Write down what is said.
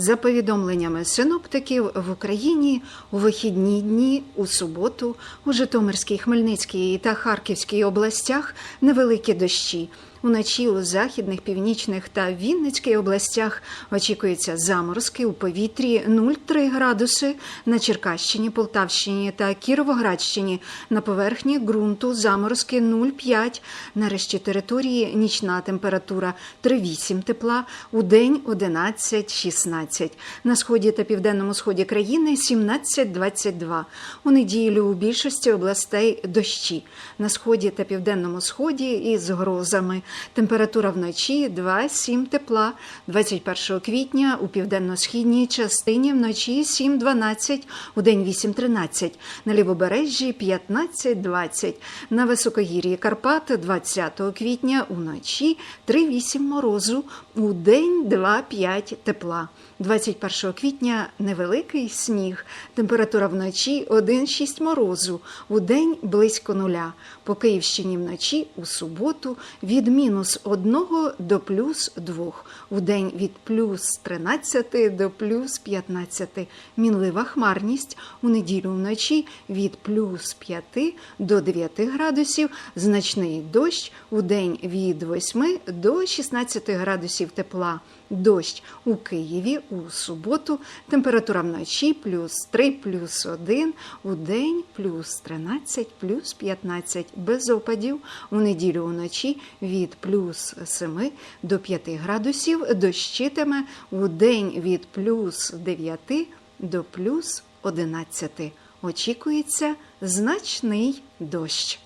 За повідомленнями синоптиків в Україні у вихідні дні у суботу у Житомирській, Хмельницькій та Харківській областях невеликі дощі. Уночі у західних, північних та Вінницькій областях очікуються заморозки у повітрі 0,3 градуси на Черкащині, Полтавщині та Кіровоградщині. На поверхні ґрунту заморозки 0,5. На решті території нічна температура 3,8 тепла, у день 11-16. На сході та південному сході країни 17-22. У неділю у більшості областей дощі. На сході та південному сході із грозами. Температура вночі 2-7 тепла. 21 квітня у південно-східній частині вночі 7-12, у день 8-13. На лівобережжі 15-20. На високогір'ї Карпат 20 квітня уночі 3-8 морозу, у день 2-5 тепла. 21 квітня невеликий сніг. Температура вночі 1-6 морозу, у день близько нуля. По Київщині вночі у суботу від мінус 1 до плюс 2. У день від плюс 13 до плюс 15. Мінлива хмарність у неділю вночі від плюс 5 до 9 градусів. Значний дощ у день від 8 до 16 градусів тепла. Дощ у Києві у суботу. Температура вночі плюс 3, плюс 1, у день плюс 13, плюс 15. Без опадів у неділю вночі від плюс 7 до 5 градусів. Дощитиме у день від плюс 9 до плюс 11. Очікується значний дощ.